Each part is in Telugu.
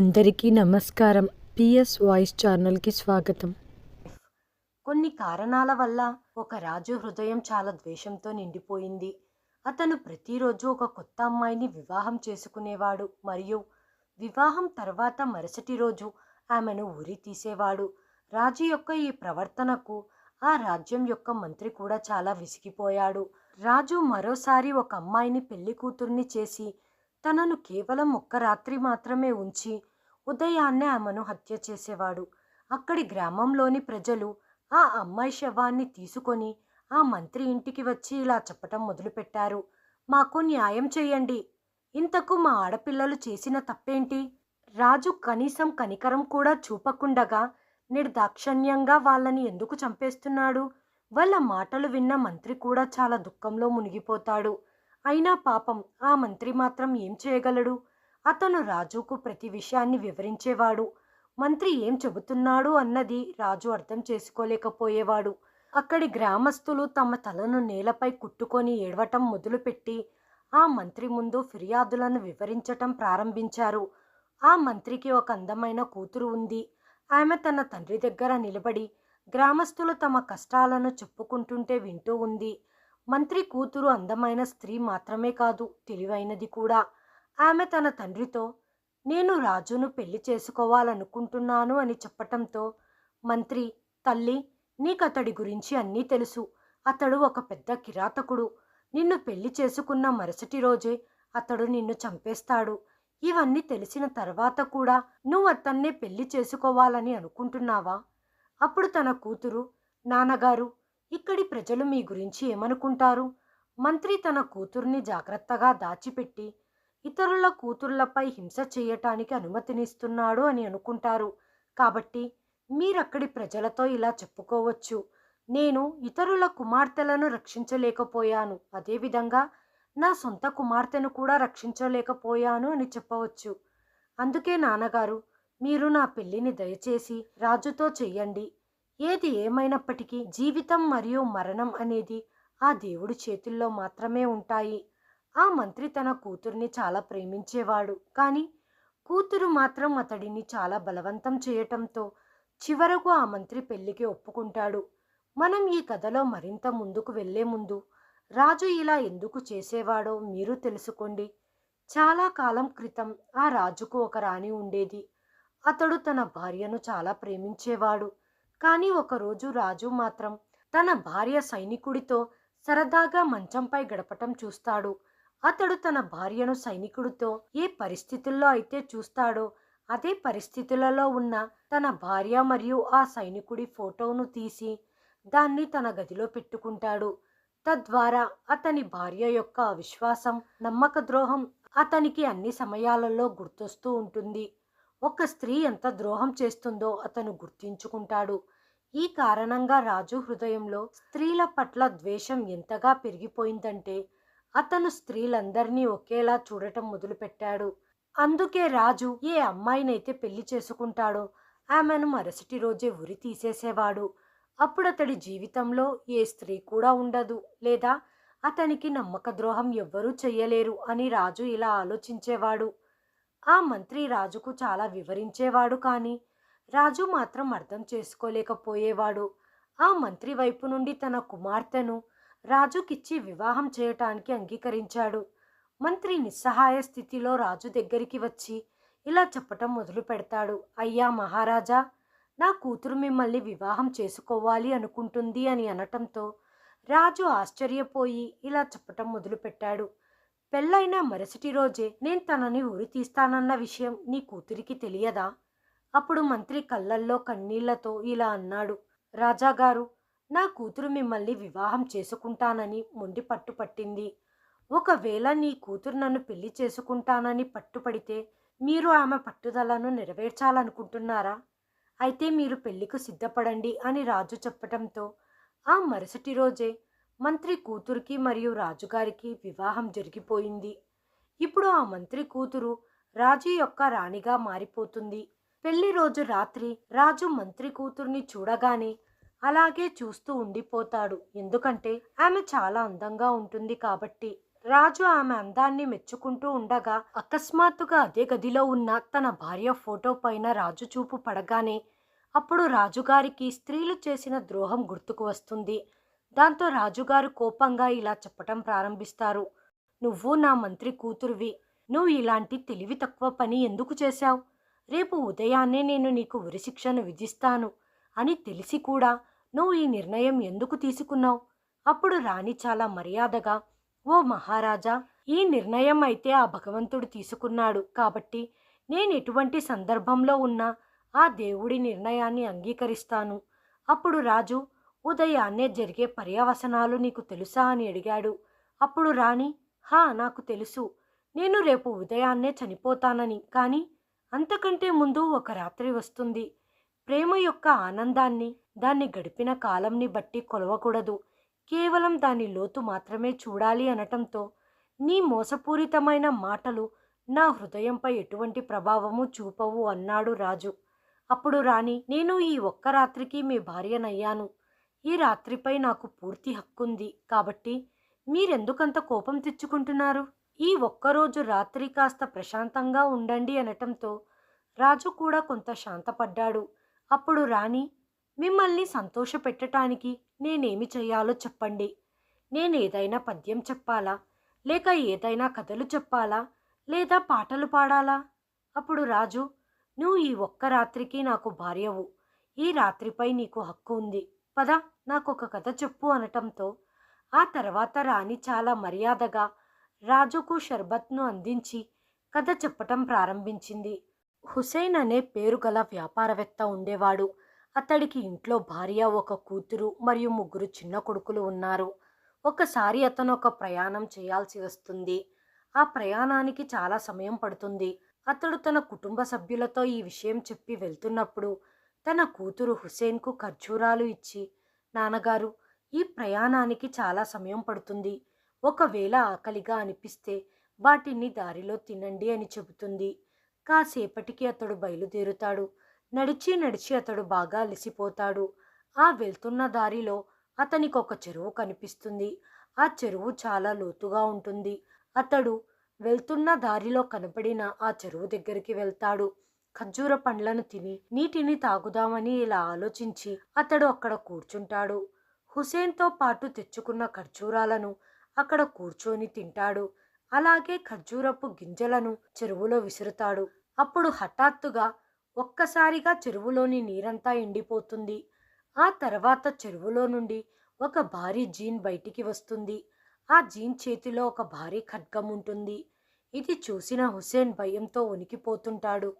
అందరికీ నమస్కారం. పిఎస్ వాయిస్ ఛానల్కి స్వాగతం. కొన్ని కారణాల వల్ల ఒక రాజు హృదయం చాలా ద్వేషంతో నిండిపోయింది. అతను ప్రతిరోజు ఒక కొత్త అమ్మాయిని వివాహం చేసుకునేవాడు మరియు వివాహం తర్వాత మరుసటి రోజు ఆమెను ఊరి తీసేవాడు. రాజు యొక్క ఈ ప్రవర్తనకు ఆ రాజ్యం యొక్క మంత్రి కూడా చాలా విసిగిపోయాడు. రాజు మరోసారి ఒక అమ్మాయిని పెళ్ళి కూతుర్ని చేసి తనను కేవలం ఒక్క రాత్రి మాత్రమే ఉంచి ఉదయాన్నే ఆమెను హత్య చేసేవాడు. అక్కడి గ్రామంలోని ప్రజలు ఆ అమ్మాయి శవాన్ని తీసుకొని ఆ మంత్రి ఇంటికి వచ్చి ఇలా చెప్పటం మొదలుపెట్టారు. మాకు న్యాయం చేయండి. ఇంతకు మా ఆడపిల్లలు చేసిన తప్పేంటి? రాజు కనీసం కనికరం కూడా చూపకుండగా నిర్దాక్షణ్యంగా వాళ్ళని ఎందుకు చంపేస్తున్నాడు? వాళ్ళ మాటలు విన్న మంత్రి కూడా చాలా దుఃఖంలో మునిగిపోతాడు. అయినా పాపం ఆ మంత్రి మాత్రం ఏం చేయగలడు? అతను రాజుకు ప్రతి విషయాన్ని వివరించేవాడు. మంత్రి ఏం చెబుతున్నాడు అన్నది రాజు అర్థం చేసుకోలేకపోయేవాడు. అక్కడి గ్రామస్తులు తమ తలను నేలపై కుట్టుకొని ఏడవటం మొదలుపెట్టి ఆ మంత్రి ముందు ఫిర్యాదులను వివరించటం ప్రారంభించారు. ఆ మంత్రికి ఒక అందమైన కూతురు ఉంది. ఆమె తన తండ్రి దగ్గర నిలబడి గ్రామస్తులు తమ కష్టాలను చెప్పుకుంటుంటే వింటూ ఉంది. మంత్రి కూతురు అందమైన స్త్రీ మాత్రమే కాదు తెలివైనది కూడా. ఆమె తన తండ్రితో నేను రాజును పెళ్ళి చేసుకోవాలనుకుంటున్నాను అని చెప్పటంతో మంత్రి తల్లి నీకతడి గురించి అన్నీ తెలుసు. అతడు ఒక పెద్ద కిరాతకుడు. నిన్ను పెళ్ళి చేసుకున్న మరుసటి రోజే అతడు నిన్ను చంపేస్తాడు. ఇవన్నీ తెలిసిన తర్వాత కూడా నువ్వు అతన్నే పెళ్ళి చేసుకోవాలని అనుకుంటున్నావా? అప్పుడు తన కూతురు నాన్నగారు ఇక్కడి ప్రజలు మీ గురించి ఏమనుకుంటారు మంత్రి తన కూతుర్ని జాగ్రత్తగా దాచిపెట్టి ఇతరుల కూతుర్లపై హింస చేయటానికి అనుమతినిస్తున్నాడు అని అనుకుంటారు. కాబట్టి మీరక్కడి ప్రజలతో ఇలా చెప్పుకోవచ్చు. నేను ఇతరుల కుమార్తెలను రక్షించలేకపోయాను. అదేవిధంగా నా సొంత కుమార్తెను కూడా రక్షించలేకపోయాను అని చెప్పవచ్చు. అందుకే నాన్నగారు మీరు నా పెళ్ళిని దయచేసి రాజుతో చెయ్యండి. ఏది ఏమైనప్పటికీ జీవితం మరియు మరణం అనేది ఆ దేవుడి చేతుల్లో మాత్రమే ఉంటాయి. ఆ మంత్రి తన కూతుర్ని చాలా ప్రేమించేవాడు. కానీ కూతురు మాత్రం అతడిని చాలా బలవంతం చేయటంతో చివరకు ఆ మంత్రి పెళ్ళికి ఒప్పుకుంటాడు. మనం ఈ కథలో మరింత ముందుకు వెళ్ళే ముందు రాజు ఇలా ఎందుకు చేసేవాడో మీరు తెలుసుకోండి. చాలా కాలం క్రితం ఆ రాజుకు ఒక రాణి ఉండేది. అతడు తన భార్యను చాలా ప్రేమించేవాడు. కానీ ఒకరోజు రాజు మాత్రం తన భార్య సైనికుడితో సరదాగా మంచంపై గడపటం చూస్తాడు. అతడు తన భార్యను సైనికుడితో ఏ పరిస్థితుల్లో అయితే చూస్తాడో అదే పరిస్థితులలో ఉన్న తన భార్య మరియు ఆ సైనికుడి ఫోటోను తీసి దాన్ని తన గదిలో పెట్టుకుంటాడు. తద్వారా అతని భార్య యొక్క అవిశ్వాసం నమ్మక ద్రోహం అతనికి అన్ని సమయాలలో గుర్తొస్తూ ఉంటుంది. ఒక స్త్రీ ఎంత ద్రోహం చేస్తుందో అతను గుర్తించుకుంటాడు. ఈ కారణంగా రాజు హృదయంలో స్త్రీల పట్ల ద్వేషం ఎంతగా పెరిగిపోయిందంటే అతను స్త్రీలందరినీ ఒకేలా చూడటం మొదలుపెట్టాడు. అందుకే రాజు ఏ అమ్మాయినైతే పెళ్ళి చేసుకుంటాడో ఆమెను మరుసటి రోజే ఉరి తీసేసేవాడు. అప్పుడు అతడి జీవితంలో ఏ స్త్రీ కూడా ఉండదు లేదా అతనికి నమ్మక ద్రోహం ఎవ్వరూ చెయ్యలేరు అని రాజు ఇలా ఆలోచించేవాడు. ఆ మంత్రి రాజుకు చాలా వివరించేవాడు కానీ రాజు మాత్రం అర్థం చేసుకోలేకపోయేవాడు. ఆ మంత్రి వైపు నుండి తన కుమార్తెను రాజుకిచ్చి వివాహం చేయటానికి అంగీకరించాడు. మంత్రి నిస్సహాయ స్థితిలో రాజు దగ్గరికి వచ్చి ఇలా చెప్పటం మొదలు పెడతాడు. అయ్యా మహారాజా నా కూతురు మిమ్మల్ని వివాహం చేసుకోవాలి అనుకుంటుంది అని అనటంతో రాజు ఆశ్చర్యపోయి ఇలా చెప్పటం మొదలుపెట్టాడు పెళ్ళైన మరుసటి రోజే నేను తనని ఉరి తీస్తానన్న విషయం నీ కూతురికి తెలియదా? అప్పుడు మంత్రి కళ్ళల్లో కన్నీళ్ళతో ఇలా అన్నాడు. రాజాగారు నా కూతురు మిమ్మల్ని వివాహం చేసుకుంటానని మొండి పట్టుపట్టింది ఒకవేళ నీ కూతురు నన్ను పెళ్ళి చేసుకుంటానని పట్టుపడితే మీరు ఆమె పట్టుదలను నెరవేర్చాలనుకుంటున్నారా? అయితే మీరు పెళ్ళికి సిద్ధపడండి అని రాజు చెప్పటంతో ఆ మరుసటి రోజే మంత్రి కూతురికి మరియు రాజుగారికి వివాహం జరిగిపోయింది. ఇప్పుడు ఆ మంత్రి కూతురు రాజు యొక్క రాణిగా మారిపోతుంది. పెళ్ళి రోజు రాత్రి రాజు మంత్రి కూతుర్ని చూడగానే అలాగే చూస్తూ ఉండిపోతాడు. ఎందుకంటే ఆమె చాలా అందంగా ఉంటుంది కాబట్టి. రాజు ఆమె అందాన్ని మెచ్చుకుంటూ ఉండగా అకస్మాత్తుగా అదే గదిలో ఉన్న తన భార్య ఫోటో పైన రాజు చూపు పడగానే అప్పుడు రాజుగారికి స్త్రీలు చేసిన ద్రోహం గుర్తుకు వస్తుంది. దాంతో రాజుగారు కోపంగా ఇలా చెప్పటం ప్రారంభిస్తారు. నువ్వు నా మంత్రి కూతురువి. నువ్వు ఇలాంటి తెలివి తక్కువ పని ఎందుకు చేశావు? రేపు ఉదయాన్నే నేను నీకు ఉరిశిక్షను విధిస్తాను అని తెలిసి కూడా నువ్వు ఈ నిర్ణయం ఎందుకు తీసుకున్నావు? అప్పుడు రాణి చాలా మర్యాదగా ఓ మహారాజా ఈ నిర్ణయం అయితే ఆ భగవంతుడు తీసుకున్నాడు కాబట్టి నేను ఎటువంటి సందర్భంలో ఉన్నా ఆ దేవుడి నిర్ణయాన్ని అంగీకరిస్తాను. అప్పుడు రాజు ఉదయాన్నే జరిగే పర్యవసనాలు నీకు తెలుసా అని అడిగాడు. అప్పుడు రాణి హా నాకు తెలుసు. నేను రేపు ఉదయాన్నే చనిపోతానని. కానీ అంతకంటే ముందు ఒక రాత్రి వస్తుంది. ప్రేమ యొక్క ఆనందాన్ని దాన్ని గడిపిన కాలంని బట్టి కొలవకూడదు. కేవలం దాని లోతు మాత్రమే చూడాలి అనటంతో నీ మోసపూరితమైన మాటలు నా హృదయంపై ఎటువంటి ప్రభావము చూపవు అన్నాడు రాజు. అప్పుడు రాణి నేను ఈ ఒక్క రాత్రికి మీ భార్యనయ్యాను. ఈ రాత్రిపై నాకు పూర్తి హక్కుంది. కాబట్టి మీరెందుకంత కోపం తెచ్చుకుంటున్నారు? ఈ ఒక్కరోజు రాత్రి కాస్త ప్రశాంతంగా ఉండండి అనటంతో రాజు కూడా కొంత శాంతపడ్డాడు. అప్పుడు రాణి మిమ్మల్ని సంతోషపెట్టడానికి నేనేమి చేయాలో చెప్పండి. నేను ఏదైనా పద్యం చెప్పాలా? లేక ఏదైనా కథలు చెప్పాలా? లేదా పాటలు పాడాలా? అప్పుడు రాజు నువ్వు ఈ ఒక్క రాత్రికి నాకు భార్యవు. ఈ రాత్రిపై నీకు హక్కు ఉంది. పద నాకు ఒక కథ చెప్పు అనటంతో ఆ తర్వాత రాణి చాలా మర్యాదగా రాజుకు షర్బత్ను అందించి కథ చెప్పటం ప్రారంభించింది. హుసేన్ అనే పేరు గల వ్యాపారవేత్త ఉండేవాడు. అతడికి ఇంట్లో భార్య ఒక కూతురు మరియు ముగ్గురు చిన్న కొడుకులు ఉన్నారు. ఒకసారి అతను ఒక ప్రయాణం చేయాల్సి వస్తుంది. ఆ ప్రయాణానికి చాలా సమయం పడుతుంది. అతడు తన కుటుంబ సభ్యులతో ఈ విషయం చెప్పి వెళ్తున్నప్పుడు తన కూతురు హుసేన్కు ఖర్జూరాలు ఇచ్చి నాన్నగారు ఈ ప్రయాణానికి చాలా సమయం పడుతుంది. ఒకవేళ ఆకలిగా అనిపిస్తే వాటిని దారిలో తినండి అని చెబుతుంది. కాసేపటికి అతడు బయలుదేరుతాడు. నడిచి నడిచి అతడు బాగా అలసిపోతాడు. ఆ వెళ్తున్న దారిలో అతనికి ఒక చెరువు కనిపిస్తుంది. ఆ చెరువు చాలా లోతుగా ఉంటుంది. అతడు వెళ్తున్న దారిలో కనపడిన ఆ చెరువు దగ్గరికి వెళ్తాడు. ఖర్జూర పండ్లను తిని నీటిని తాగుదామని ఇలా ఆలోచించి అతడు అక్కడ కూర్చుంటాడు. హుసేన్తో పాటు తెచ్చుకున్న ఖర్జూరాలను అక్కడ కూర్చొని తింటాడు. అలాగే ఖర్జూరపు గింజలను చెరువులో విసురుతాడు. అప్పుడు హఠాత్తుగా ఒక్కసారిగా చెరువులోని నీరంతా ఎండిపోతుంది. ఆ తర్వాత చెరువులో నుండి ఒక భారీ జీన్ బయటికి వస్తుంది. ఆ జీన్ చేతిలో ఒక భారీ ఖడ్గం ఉంటుంది. ఇది చూసిన హుసేన్ భయంతో వణికిపోతుంటాడు.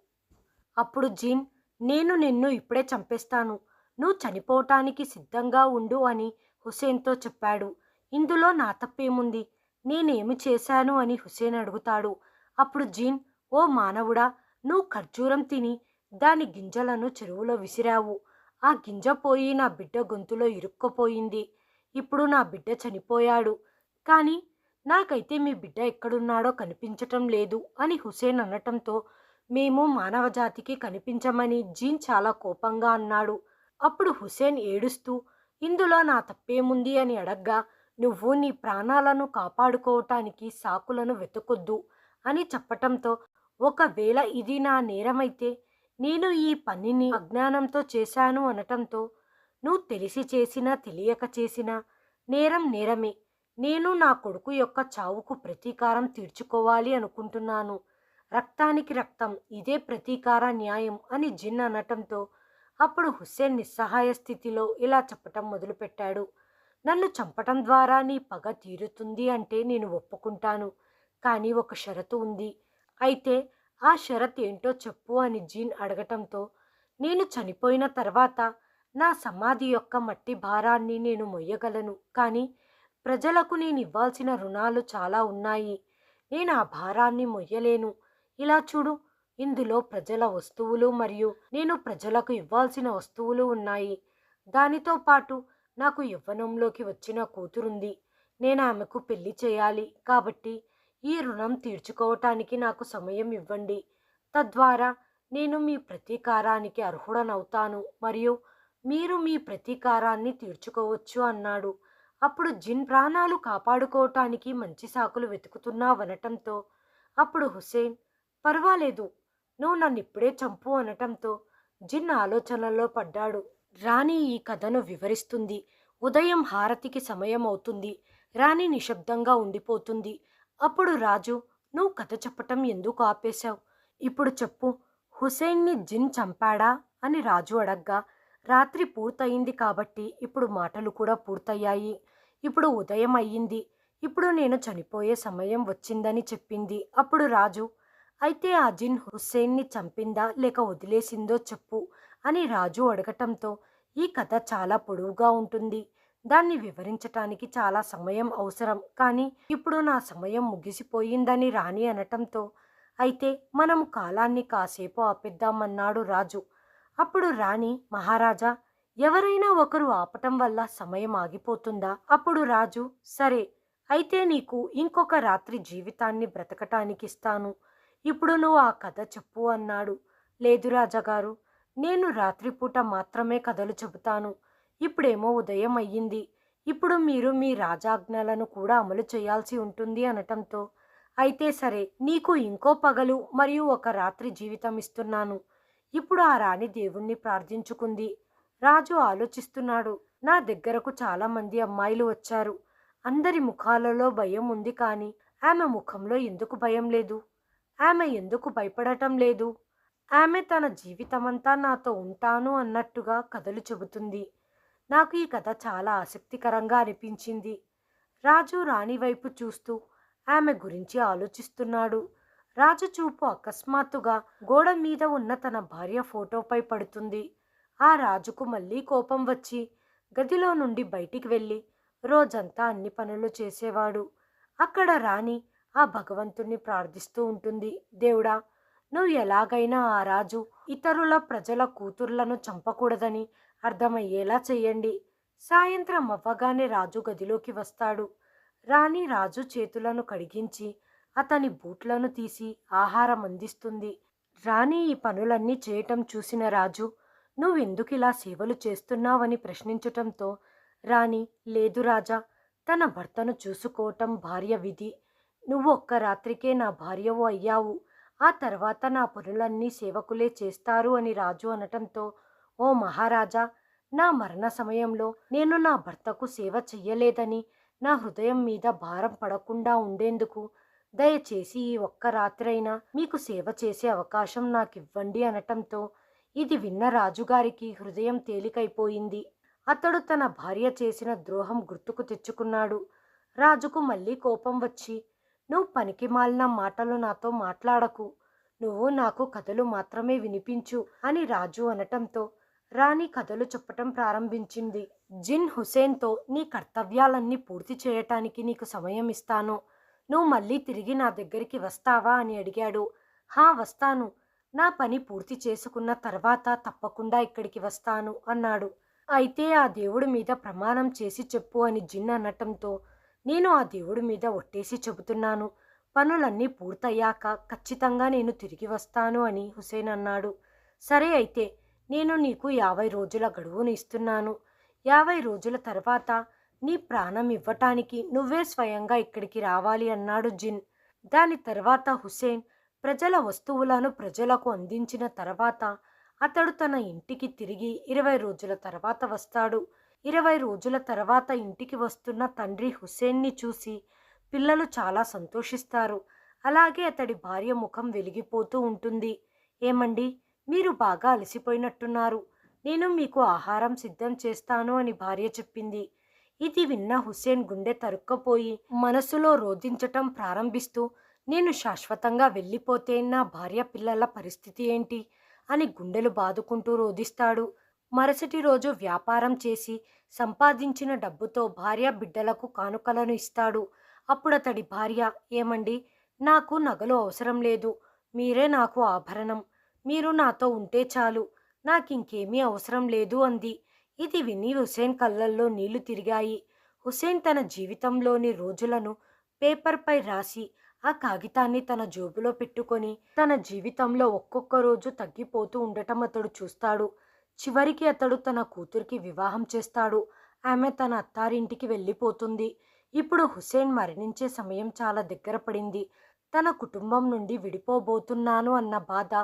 అప్పుడు జీన్ నేను నిన్ను ఇప్పుడే చంపేస్తాను. నువ్వు చనిపోవటానికి సిద్ధంగా ఉండు అని హుసేన్తో చెప్పాడు. ఇందులో నా తప్పేముంది? నేనేమి చేశాను? అని హుసేన్ అడుగుతాడు. అప్పుడు జీన్ ఓ మానవుడా నువ్వు ఖర్జూరం తిని దాని గింజలను చెరువులో విసిరావు. ఆ గింజ పోయి నా బిడ్డ గొంతులో ఇరుక్కుపోయింది. ఇప్పుడు నా బిడ్డ చనిపోయాడు. కానీ నాకైతే మీ బిడ్డ ఎక్కడున్నాడో కనిపించటం లేదు అని హుసేన్ అనటంతో మేము మానవజాతికి కనిపించమని జీన్ చాలా కోపంగా అన్నాడు. అప్పుడు హుసేన్ ఏడుస్తూ ఇందులో నా తప్పేముంది అని అడగ్గా నువ్వు నీ ప్రాణాలను కాపాడుకోవటానికి సాకులను వెతుకొద్దు అని చెప్పటంతో ఒకవేళ ఇది నా నేరమైతే నేను ఈ పనిని అజ్ఞానంతో చేశాను అనటంతో నువ్వు తెలిసి చేసినా తెలియక చేసినా నేరం నేరమే. నేను నా కొడుకు యొక్క చావుకు ప్రతీకారం తీర్చుకోవాలి అనుకుంటున్నాను. రక్తానికి రక్తం ఇదే ప్రతీకార న్యాయం అని జిన్ అనటంతో అప్పుడు హుస్సేన్ నిస్సహాయ స్థితిలో ఇలా చెప్పటం మొదలుపెట్టాడు. నన్ను చంపటం ద్వారా నీ పగ తీరుతుంది అంటే నేను ఒప్పుకుంటాను. కానీ ఒక షరతు ఉంది. అయితే ఆ షరత్ ఏంటో చెప్పు అని జీన్ అడగటంతో నేను చనిపోయిన తర్వాత నా సమాధి యొక్క మట్టి భారాన్ని నేను మొయ్యగలను. కానీ ప్రజలకు నేను ఇవ్వాల్సిన రుణాలు చాలా ఉన్నాయి. నేను ఆ భారాన్ని మొయ్యలేను. ఇలా చూడు ఇందులో ప్రజల వస్తువులు మరియు నేను ప్రజలకు ఇవ్వాల్సిన వస్తువులు ఉన్నాయి. దానితో పాటు నాకు యవ్వనంలోకి వచ్చిన కూతురుంది. నేను ఆమెకు పెళ్ళి చేయాలి కాబట్టి ఈ రుణం తీర్చుకోవటానికి నాకు సమయం ఇవ్వండి. తద్వారా నేను మీ ప్రతీకారానికి అర్హుడనవుతాను మరియు మీరు మీ ప్రతీకారాన్ని తీర్చుకోవచ్చు అన్నాడు. అప్పుడు జిన్ ప్రాణాలు కాపాడుకోవటానికి మంచి సాకులు వెతుకుతున్నావనటంతో అప్పుడు హుసేన్ పర్వాలేదు నువ్వు నన్ను ఇప్పుడే చంపు అనటంతో జిన్ ఆలోచనలో పడ్డాడు. రాణి ఈ కథను వివరిస్తుంది. ఉదయం హారతికి సమయం అవుతుంది రాణి నిశ్శబ్దంగా ఉండిపోతుంది. అప్పుడు రాజు నువ్వు కథ చెప్పటం ఎందుకు ఆపేశావు? ఇప్పుడు చెప్పు హుసేన్ని జిన్ చంపాడా? అని రాజు అడగ్గా. రాత్రి పూర్తయింది కాబట్టి ఇప్పుడు మాటలు కూడా పూర్తయ్యాయి. ఇప్పుడు ఉదయం అయ్యింది. ఇప్పుడు నేను చనిపోయే సమయం వచ్చిందని చెప్పింది. అప్పుడు రాజు అయితే ఆ జిన్ హుస్సేన్ని చంపిందా లేక వదిలేసిందో చెప్పు అని రాజు అడగటంతో ఈ కథ చాలా పొడవుగా ఉంటుంది. దాన్ని వివరించటానికి చాలా సమయం అవసరం. కానీ ఇప్పుడు నా సమయం ముగిసిపోయిందని రాణి అనటంతో అయితే మనం కాలాన్ని కాసేపు ఆపిద్దామన్నాడు రాజు. అప్పుడు రాణి మహారాజా ఎవరైనా ఒకరు ఆపటం వల్ల సమయం ఆగిపోతుందా అప్పుడు రాజు సరే అయితే నీకు ఇంకొక రాత్రి జీవితాన్ని బ్రతకటానికి ఇస్తాను ఇప్పుడు నువ్వు ఆ కథ చెప్పు అన్నాడు. లేదు రాజాగారు నేను రాత్రిపూట మాత్రమే కథలు చెబుతాను. ఇప్పుడేమో ఉదయం అయ్యింది. ఇప్పుడు మీరు మీ రాజాజ్ఞలను కూడా అమలు చేయాల్సి ఉంటుంది అనటంతో అయితే సరే నీకు ఇంకో పగలు మరియు ఒక రాత్రి జీవితం ఇస్తున్నాను. ఇప్పుడు ఆ రాణి దేవుణ్ణి ప్రార్థించుకుంది. రాజు ఆలోచిస్తున్నాడు నా దగ్గరకు చాలామంది అమ్మాయిలు వచ్చారు. అందరి ముఖాలలో భయం ఉంది కానీ ఆమె ముఖంలో ఎందుకు భయం లేదు? ఆమె ఎందుకు భయపడటం లేదు? ఆమె తన జీవితమంతా నాతో ఉంటాను అన్నట్టుగా కథలు చెబుతుంది. నాకు ఈ కథ చాలా ఆసక్తికరంగా అనిపించింది. రాజు రాణి వైపు చూస్తూ ఆమె గురించి ఆలోచిస్తున్నాడు. రాజు చూపు అకస్మాత్తుగా గోడ మీద ఉన్న తన భార్య ఫోటోపై పడుతుంది. ఆ రాజుకు మళ్ళీ కోపం వచ్చి గదిలో నుండి బయటికి వెళ్ళి రోజంతా అన్ని పనులు చేసేవాడు. అక్కడ రాణి ఆ భగవంతుణ్ణి ప్రార్థిస్తూ ఉంటుంది. దేవుడా నువ్వు ఎలాగైనా ఆ రాజు ఇతరుల ప్రజల కూతుర్లను చంపకూడదని అర్థమయ్యేలా చెయ్యండి. సాయంత్రం అవ్వగానే రాజు గదిలోకి వస్తాడు. రాణి రాజు చేతులను కడిగించి అతని బూట్లను తీసి ఆహారం అందిస్తుంది. రాణి ఈ పనులన్నీ చేయటం చూసిన రాజు నువ్వెందుకు ఇలా సేవలు చేస్తున్నావని ప్రశ్నించటంతో రాణి లేదు రాజా తన భర్తను చూసుకోవటం భార్య విధి. నువ్వు ఒక్క రాత్రికే నా భార్యవు అయ్యావు. ఆ తర్వాత నా పనులన్నీ సేవకులే చేస్తారు అని రాజు అనటంతో ఓ మహారాజా నా మరణ సమయంలో నేను నా భర్తకు సేవ చెయ్యలేదని నా హృదయం మీద భారం పడకుండా ఉండేందుకు దయచేసి ఈ ఒక్క రాత్రైనా మీకు సేవ చేసే అవకాశం నాకు ఇవ్వండి అనటంతో ఇది విన్న రాజుగారికి హృదయం తేలికైపోయింది. అతడు తన భార్య చేసిన ద్రోహం గుర్తుకు తెచ్చుకున్నాడు. రాజుకు మళ్ళీ కోపం వచ్చి నువ్వు పనికి మాలిన మాటలు నాతో మాట్లాడకు. నువ్వు నాకు కథలు మాత్రమే వినిపించు అని రాజు అనటంతో రాణి కథలు చెప్పటం ప్రారంభించింది. జిన్ హుసేన్తో నీ కర్తవ్యాలన్నీ పూర్తి చేయటానికి నీకు సమయం ఇస్తాను. నువ్వు మళ్ళీ తిరిగి నా దగ్గరికి వస్తావా అని అడిగాడు. హా వస్తాను. నా పని పూర్తి చేసుకున్న తర్వాత తప్పకుండా ఇక్కడికి వస్తాను అన్నాడు. అయితే ఆ దేవుడి మీద ప్రమాణం చేసి చెప్పు అని జిన్ అనటంతో నేను ఆ దేవుడి మీద ఒట్టేసి చెబుతున్నాను. పనులన్నీ పూర్తయ్యాక ఖచ్చితంగా నేను తిరిగి వస్తాను అని హుసేన్ అన్నాడు. సరే అయితే నేను నీకు యాభై రోజుల గడువును ఇస్తున్నాను. యాభై రోజుల తర్వాత నీ ప్రాణం ఇవ్వటానికి నువ్వే స్వయంగా ఇక్కడికి రావాలి అన్నాడు జిన్. దాని తర్వాత హుసేన్ ప్రజల వస్తువులను ప్రజలకు అందించిన తర్వాత అతడు తన ఇంటికి తిరిగి ఇరవై రోజుల తర్వాత వస్తాడు. ఇరవై రోజుల తర్వాత ఇంటికి వస్తున్న తండ్రి హుసేన్ని చూసి పిల్లలు చాలా సంతోషిస్తారు. అలాగే అతడి భార్య ముఖం వెలిగిపోతూ ఉంటుంది. ఏమండి? మీరు బాగా అలసిపోయినట్టున్నారు. నేను మీకు ఆహారం సిద్ధం చేస్తాను అని భార్య చెప్పింది. ఇది విన్న హుస్సేన్ గుండె తరుక్కపోయి మనసులో రోధించటం ప్రారంభిస్తూ నేను శాశ్వతంగా వెళ్ళిపోతే నా భార్య పిల్లల పరిస్థితి ఏంటి? అని గుండెలు బాదుకుంటూ రోధిస్తాడు. మరుసటి రోజు వ్యాపారం చేసి సంపాదించిన డబ్బుతో భార్య బిడ్డలకు కానుకలను ఇస్తాడు. అప్పుడు అతడి భార్య ఏమండి? నాకు నగలు అవసరం లేదు. మీరే నాకు ఆభరణం. మీరు నాతో ఉంటే చాలు. నాకింకేమీ అవసరం లేదు అంది. ఇది విని హుసేన్ కళ్ళల్లో నీళ్ళు తిరిగాయి. హుసేన్ తన జీవితంలోని రోజులను పేపర్పై రాసి ఆ కాగితాన్ని తన జోబులో పెట్టుకొని తన జీవితంలో ఒక్కొక్క రోజు తగ్గిపోతూ ఉండటం అతడు చూస్తాడు. చివరికి అతడు తన కూతురికి వివాహం చేస్తాడు. ఆమె తన అత్తారింటికి వెళ్ళిపోతుంది. ఇప్పుడు హుసేన్ మరణించే సమయం చాలా దగ్గర పడింది. తన కుటుంబం నుండి విడిపోబోతున్నాను అన్న బాధ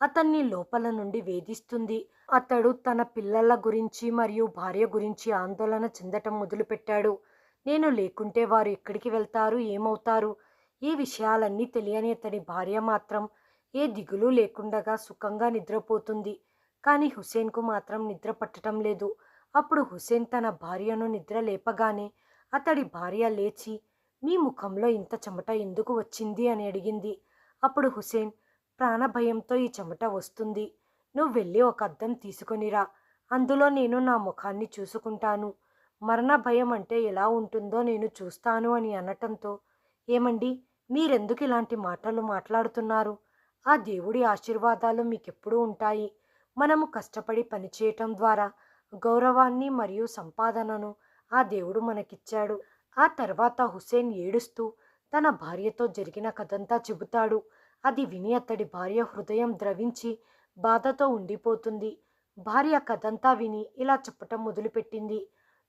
అతన్ని లోపల నుండి వేధిస్తుంది. అతడు తన పిల్లల గురించి మరియు భార్య గురించి ఆందోళన చెందటం మొదలుపెట్టాడు. నేను లేకుంటే వారు ఎక్కడికి వెళ్తారు? ఏమవుతారు? ఈ విషయాలన్నీ తెలియని అతని భార్య మాత్రం ఏ దిగులు లేకుండగా సుఖంగా నిద్రపోతుంది. కానీ హుసేన్కు మాత్రం నిద్ర పట్టడం లేదు. అప్పుడు హుసేన్ తన భార్యను నిద్ర లేపగానే అతడి భార్య లేచి మీ ముఖంలో ఇంత చెమట ఎందుకు వచ్చింది? అని అడిగింది. అప్పుడు హుసేన్ ప్రాణభయంతో ఈ చెమట వస్తుంది. నువ్వు వెళ్ళి ఒక అద్దం తీసుకొనిరా అందులో నేను నా ముఖాన్ని చూసుకుంటాను. మరణ భయం అంటే ఎలా ఉంటుందో నేను చూస్తాను అని అనటంతో ఏమండి? మీరెందుకు ఇలాంటి మాటలు మాట్లాడుతున్నారు? ఆ దేవుడి ఆశీర్వాదాలు మీకెప్పుడూ ఉంటాయి? మనము కష్టపడి పనిచేయటం ద్వారా గౌరవాన్ని మరియు సంపాదనను ఆ దేవుడు మనకిచ్చాడు. ఆ తర్వాత హుసేన్ ఏడుస్తూ తన భార్యతో జరిగిన కథంతా చెబుతాడు. అది విని అతడి భార్య హృదయం ద్రవించి బాధతో ఉండిపోతుంది. భార్య కథంతా విని ఇలా చెప్పటం మొదలుపెట్టింది.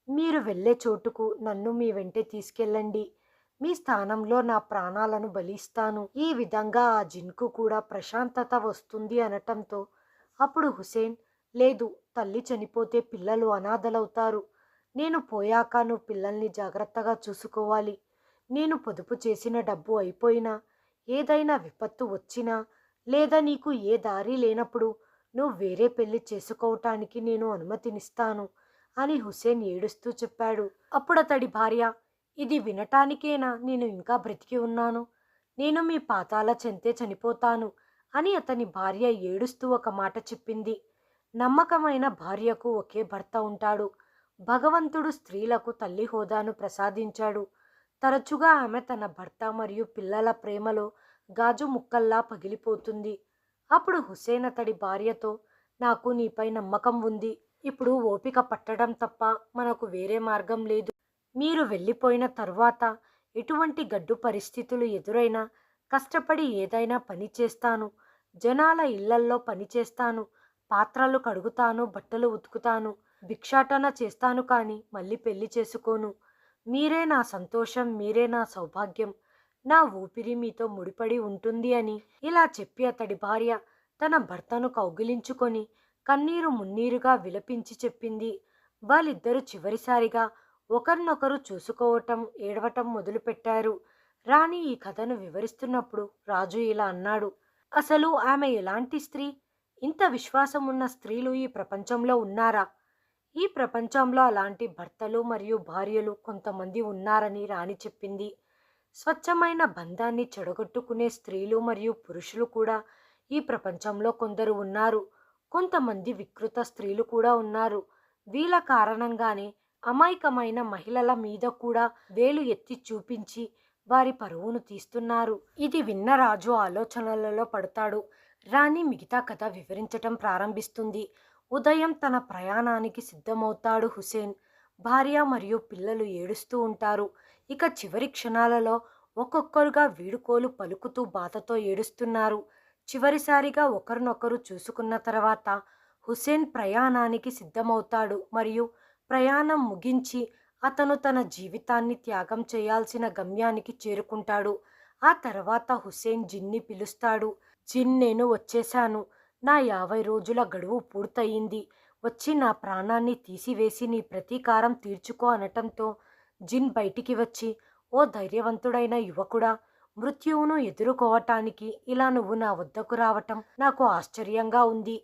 మీరు వెళ్ళే చోటుకు నన్ను మీ వెంటే తీసుకెళ్ళండి. మీ స్థానంలో నా ప్రాణాలను బలిస్తాను. ఈ విధంగా ఆ జిన్కు కూడా ప్రశాంతత వస్తుంది అనటంతో అప్పుడు హుసేన్ లేదు తల్లి చనిపోతే పిల్లలు అనాథలవుతారు. నేను పోయాక నువ్వు పిల్లల్ని జాగ్రత్తగా చూసుకోవాలి. నేను పొదుపు చేసిన డబ్బు అయిపోయినా ఏదైనా విపత్తు వచ్చినా లేదా నీకు ఏ దారి లేనప్పుడు నువ్వు వేరే పెళ్ళి చేసుకోవటానికి నేను అనుమతినిస్తాను అని హుసేన్ ఏడుస్తూ చెప్పాడు. అప్పుడు అతడి భార్య ఇది వినటానికేనా? నేను ఇంకా బ్రతికి ఉన్నాను. నేను మీ పాతాల చెంతే చనిపోతాను అని అతని భార్య ఏడుస్తూ ఒక మాట చెప్పింది. నమ్మకమైన భార్యకు ఒకే భర్త ఉంటాడు. భగవంతుడు స్త్రీలకు తల్లి హోదాను ప్రసాదించాడు. తరచుగా ఆమె తన భర్త మరియు పిల్లల ప్రేమలో గాజు ముక్కల్లా పగిలిపోతుంది. అప్పుడు హుసేన్ అతడి భార్యతో నాకు నీపై నమ్మకం ఉంది. ఇప్పుడు ఓపిక పట్టడం తప్ప మనకు వేరే మార్గం లేదు. మీరు వెళ్ళిపోయిన తర్వాత ఎటువంటి గడ్డు పరిస్థితులు ఎదురైనా కష్టపడి ఏదైనా పని చేస్తాను. జనాల ఇళ్ళల్లో పని చేస్తాను. పాత్రలు కడుగుతాను బట్టలు ఉతుకుతాను. భిక్షాటన చేస్తాను కానీ మళ్ళీ పెళ్ళి చేసుకోను. మీరే నా సంతోషం మీరే నా సౌభాగ్యం నా ఊపిరి మీతో ముడిపడి ఉంటుంది అని ఇలా చెప్పి అతడి భార్య తన భర్తను కౌగిలించుకొని కన్నీరు మున్నీరుగా విలపించి చెప్పింది. వాళ్ళిద్దరూ చివరిసారిగా ఒకరినొకరు చూసుకోవటం ఏడవటం మొదలుపెట్టారు. రాణి ఈ కథను వివరిస్తున్నప్పుడు రాజు ఇలా అన్నాడు అసలు ఆమె ఎలాంటి స్త్రీ? ఇంత విశ్వాసం ఉన్న స్త్రీలు ఈ ప్రపంచంలో ఉన్నారా? ఈ ప్రపంచంలో అలాంటి భర్తలు మరియు భార్యలు కొంతమంది ఉన్నారని రాణి చెప్పింది. స్వచ్ఛమైన బంధాన్ని చెడగొట్టుకునే స్త్రీలు మరియు పురుషులు కూడా ఈ ప్రపంచంలో కొందరు ఉన్నారు. కొంతమంది వికృత స్త్రీలు కూడా ఉన్నారు. వీళ్ళ కారణంగానే అమాయకమైన మహిళల మీద కూడా వేలు ఎత్తి చూపించి వారి పరువును తీస్తున్నారు. ఇది విన్న రాజు ఆలోచనలలో పడతాడు. రాణి మిగతా కథ వివరించటం ప్రారంభిస్తుంది. ఉదయం తన ప్రయాణానికి సిద్ధమవుతాడు హుసేన్. భార్య మరియు పిల్లలు ఏడుస్తూ ఉంటారు. ఇక చివరి క్షణాలలో ఒక్కొక్కరుగా వీడుకోలు పలుకుతూ బాధతో ఏడుస్తున్నారు. చివరిసారిగా ఒకరినొకరు చూసుకున్న తర్వాత హుసేన్ ప్రయాణానికి సిద్ధమవుతాడు మరియు ప్రయాణం ముగించి అతను తన జీవితాన్ని త్యాగం చేయాల్సిన గమ్యానికి చేరుకుంటాడు. ఆ తర్వాత హుసేన్ జిన్ని పిలుస్తాడు. జిన్ నేను వచ్చేశాను. నా యాభై రోజుల గడువు పూర్తయింది. వచ్చి నా ప్రాణాన్ని తీసివేసి నీ ప్రతీకారం తీర్చుకో అనటంతో జిన్ బయటికి వచ్చి ఓ ధైర్యవంతుడైన యువకుడా మృత్యువును ఎదుర్కోవటానికి ఇలా నువ్వు నా వద్దకు రావటం నాకు ఆశ్చర్యంగా ఉంది.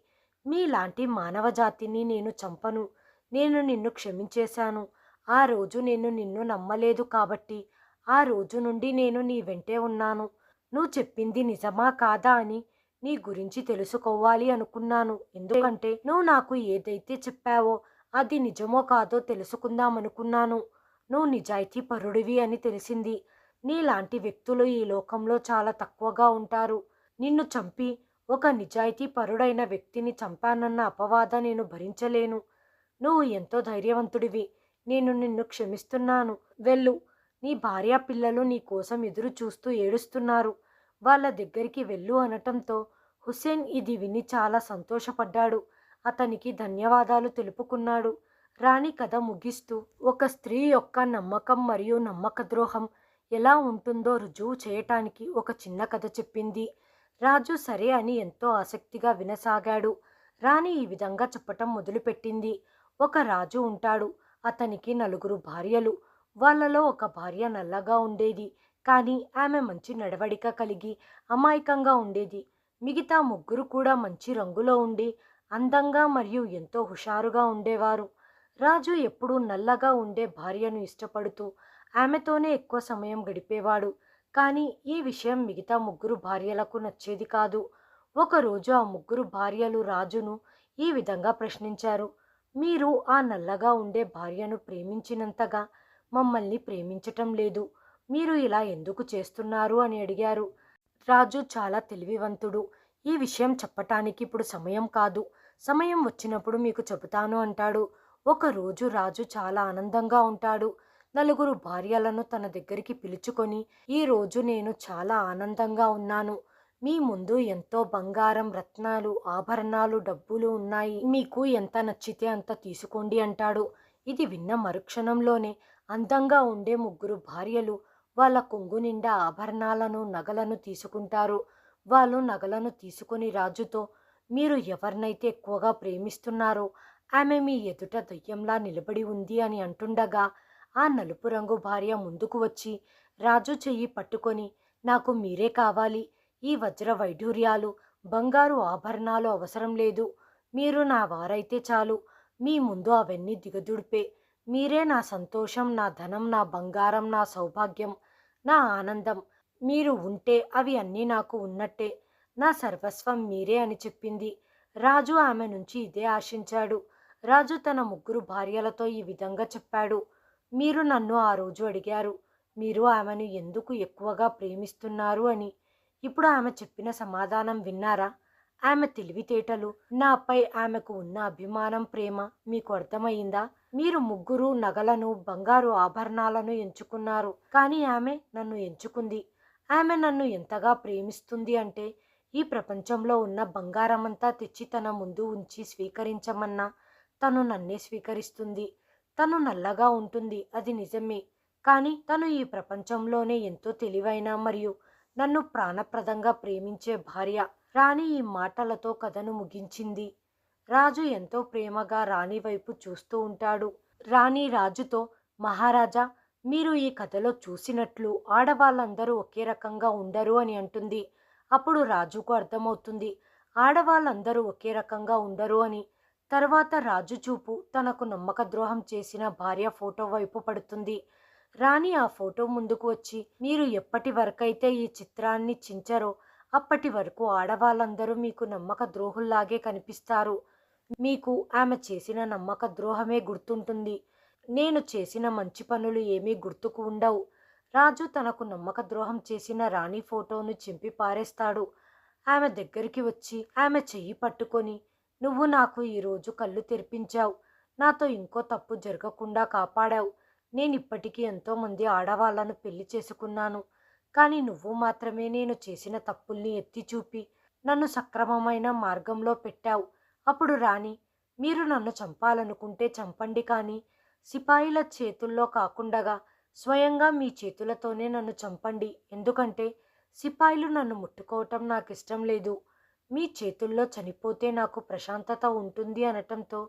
మీలాంటి మానవ జాతిని నేను చంపను. నేను నిన్ను క్షమించేశాను. ఆ రోజు నేను నిన్ను నమ్మలేదు కాబట్టి ఆ రోజు నుండి నేను నీ వెంటే ఉన్నాను. నువ్వు చెప్పింది నిజమా కాదా అని నీ గురించి తెలుసుకోవాలి అనుకున్నాను. ఎందుకంటే నువ్వు నాకు ఏదైతే చెప్పావో అది నిజమో కాదో తెలుసుకుందామనుకున్నాను నువ్వు నిజాయితీ పరుడివి అని తెలిసింది. నీలాంటి వ్యక్తులు ఈ లోకంలో చాలా తక్కువగా ఉంటారు. నిన్ను చంపి ఒక నిజాయితీ పరుడైన వ్యక్తిని చంపానన్న అపవాద నేను భరించలేను. నువ్వు ఎంతో ధైర్యవంతుడివి. నేను నిన్ను క్షమిస్తున్నాను. వెళ్ళు. నీ భార్య పిల్లలు నీ కోసం ఎదురు చూస్తూ ఏడుస్తున్నారు. వాళ్ళ దగ్గరికి వెళ్ళు అనటంతో హుసేన్ ఇది విని చాలా సంతోషపడ్డాడు. అతనికి ధన్యవాదాలు తెలుపుకున్నాడు. రాణి కథ ముగిస్తూ ఒక స్త్రీ యొక్క నమ్మకం మరియు నమ్మక ద్రోహం ఎలా ఉంటుందో రుజువు చేయటానికి ఒక చిన్న కథ చెప్పింది. రాజు సరే అని ఎంతో ఆసక్తిగా వినసాగాడు. రాణి ఈ విధంగా చెప్పటం మొదలుపెట్టింది. ఒక రాజు ఉంటాడు. అతనికి నలుగురు భార్యలు. వాళ్ళలో ఒక భార్య నల్లగా ఉండేది. కానీ ఆమె మంచి నడవడిక కలిగి అమాయకంగా ఉండేది. మిగతా ముగ్గురు కూడా మంచి రంగులో ఉండి అందంగా మరియు ఎంతో హుషారుగా ఉండేవారు. రాజు ఎప్పుడూ నల్లగా ఉండే భార్యను ఇష్టపడుతూ ఆమెతోనే ఎక్కువ సమయం గడిపేవాడు. కానీ ఈ విషయం మిగతా ముగ్గురు భార్యలకు నచ్చేది కాదు. ఒకరోజు ఆ ముగ్గురు భార్యలు రాజును ఈ విధంగా ప్రశ్నించారు. మీరు ఆ నల్లగా ఉండే భార్యను ప్రేమించినంతగా మమ్మల్ని ప్రేమించటం లేదు. మీరు ఇలా ఎందుకు చేస్తున్నారు అని అడిగారు. రాజు చాలా తెలివివంతుడు. ఈ విషయం చెప్పటానికి ఇప్పుడు సమయం కాదు. సమయం వచ్చినప్పుడు మీకు చెబుతాను అంటాడు. ఒకరోజు రాజు చాలా ఆనందంగా ఉంటాడు. నలుగురు భార్యలను తన దగ్గరికి పిలుచుకొని ఈ రోజు నేను చాలా ఆనందంగా ఉన్నాను. మీ ముందు ఎంతో బంగారం రత్నాలు ఆభరణాలు డబ్బులు ఉన్నాయి. మీకు ఎంత నచ్చితే అంత తీసుకోండి అంటాడు. ఇది విన్న మరుక్షణంలోనే అందంగా ఉండే ముగ్గురు భార్యలు వాళ్ళ కొంగు నిండా ఆభరణాలను నగలను తీసుకుంటారు. వాళ్ళు నగలను తీసుకొని రాజుతో మీరు ఎవరినైతే ఎక్కువగా ప్రేమిస్తున్నారో ఆమె మీ ఎదుట దయ్యంలా నిలబడి ఉంది అని అంటుండగా ఆ నలుపు రంగు భార్య ముందుకు వచ్చి రాజు చెయ్యి పట్టుకొని నాకు మీరే కావాలి. ఈ వజ్ర వైఢూర్యాలు బంగారు ఆభరణాలు అవసరం లేదు. మీరు నా వారైతే చాలు. మీ ముందు అవన్నీ దిగదుడిపే. మీరే నా సంతోషం నా ధనం నా బంగారం నా సౌభాగ్యం నా ఆనందం. మీరు ఉంటే అవి అన్నీ నాకు ఉన్నట్టే. నా సర్వస్వం మీరే అని చెప్పింది. రాజు ఆమె నుంచి ఇదే ఆశించాడు. రాజు తన ముగ్గురు భార్యలతో ఈ విధంగా చెప్పాడు. మీరు నన్ను ఆ రోజు అడిగారు. మీరు ఆమెను ఎందుకు ఎక్కువగా ప్రేమిస్తున్నారు అని. ఇప్పుడు ఆమె చెప్పిన సమాధానం విన్నారా? ఆమె తెలివితేటలు. నాపై ఆమెకు ఉన్న అభిమానం ప్రేమ మీకు అర్థమైందా మీరు ముగ్గురు నగలను బంగారు ఆభరణాలను ఎంచుకున్నారు. కానీ ఆమె నన్ను ఎంచుకుంది. ఆమె నన్ను ఎంతగా ప్రేమిస్తుంది అంటే ఈ ప్రపంచంలో ఉన్న బంగారమంతా తెచ్చి తన ముందు ఉంచి స్వీకరించమన్నా తను నన్నే స్వీకరిస్తుంది. తను నల్లగా ఉంటుంది అది నిజమే. కానీ తను ఈ ప్రపంచంలోనే ఎంతో తెలివైన మరియు నన్ను ప్రాణప్రదంగా ప్రేమించే భార్య. రాణి ఈ మాటలతో కథను ముగించింది. రాజు ఎంతో ప్రేమగా రాణి వైపు చూస్తూ ఉంటాడు. రాణి రాజుతో మహారాజా మీరు ఈ కథలో చూసినట్లు ఆడవాళ్ళందరూ ఒకే రకంగా ఉండరు అని అంటుంది. అప్పుడు రాజుకు అర్థమవుతుంది. ఆడవాళ్ళందరూ ఒకే రకంగా ఉండరు అని. తర్వాత రాజు చూపు తనకు నమ్మక ద్రోహం చేసిన భార్య ఫోటో వైపు పడుతుంది. రాణి ఆ ఫోటో ముందుకు వచ్చి మీరు ఎప్పటి వరకైతే ఈ చిత్రాన్ని చించరో అప్పటి వరకు ఆడవాళ్ళందరూ మీకు నమ్మక ద్రోహుల్లాగే కనిపిస్తారు. మీకు ఆమె చేసిన నమ్మక ద్రోహమే గుర్తుంటుంది. నేను చేసిన మంచి పనులు ఏమీ గుర్తుకు ఉండవు. రాజు తనకు నమ్మక ద్రోహం చేసిన రాణి ఫోటోను చింపి పారేస్తాడు. ఆమె దగ్గరికి వచ్చి ఆమె చెయ్యి పట్టుకొని నువ్వు నాకు ఈరోజు కళ్ళు తెరిపించావు. నాతో ఇంకో తప్పు జరగకుండా కాపాడావు. నేను ఇప్పటికీ ఎంతోమంది ఆడవాళ్ళను పెళ్ళి చేసుకున్నాను. కానీ నువ్వు మాత్రమే నేను చేసిన తప్పుల్ని ఎత్తి చూపి నన్ను సక్రమమైన మార్గంలో పెట్టావు. అప్పుడు రాణి మీరు నన్ను చంపాలనుకుంటే చంపండి కానీ సిపాయిల చేతుల్లో కాకుండగా స్వయంగా మీ చేతులతోనే నన్ను చంపండి. ఎందుకంటే సిపాయిలు నన్ను ముట్టుకోవటం నాకు ఇష్టం లేదు. మీ చేతుల్లో చనిపోతే నాకు ప్రశాంతత ఉంటుంది అనటంతో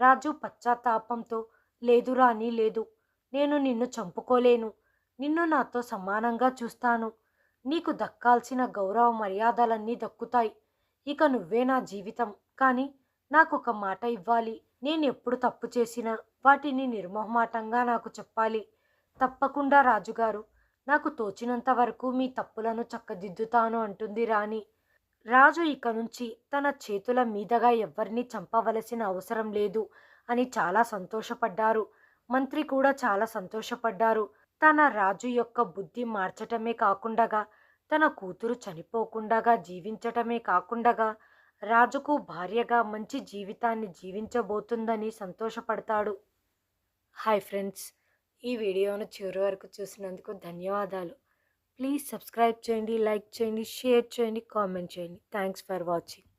రాజు పశ్చాత్తాపంతో లేదు రాని లేదు నేను నిన్ను చంపుకోలేను. నిన్ను నాతో సమానంగా చూస్తాను. నీకు దక్కాల్సిన గౌరవ మర్యాదలన్నీ దక్కుతాయి. ఇక నువ్వే నా జీవితం. కానీ నాకు ఒక మాట ఇవ్వాలి. నేను ఎప్పుడు తప్పు చేసినా వాటిని నిర్మోహమాటంగా నాకు చెప్పాలి. తప్పకుండా రాజుగారు నాకు తోచినంత వరకు మీ తప్పులను చక్కదిద్దుతాను అంటుంది రాణి. రాజు ఇక నుంచి తన చేతుల మీదగా ఎవ్వరినీ చంపవలసిన అవసరం లేదు అని చాలా సంతోషపడ్డారు. మంత్రి కూడా చాలా సంతోషపడ్డారు. తన రాజు యొక్క బుద్ధి మార్చటమే కాకుండగా తన కూతురు చనిపోకుండగా జీవించటమే కాకుండగా రాజుకు భార్యగా మంచి జీవితాన్ని జీవించబోతుందని సంతోషపడతాడు. హాయ్ ఫ్రెండ్స్ ఈ వీడియోను చివరి వరకు చూసినందుకు ధన్యవాదాలు. ప్లీజ్ సబ్స్క్రైబ్ చేయండి లైక్ చేయండి షేర్ చేయండి కామెంట్ చేయండి. Thanks for watching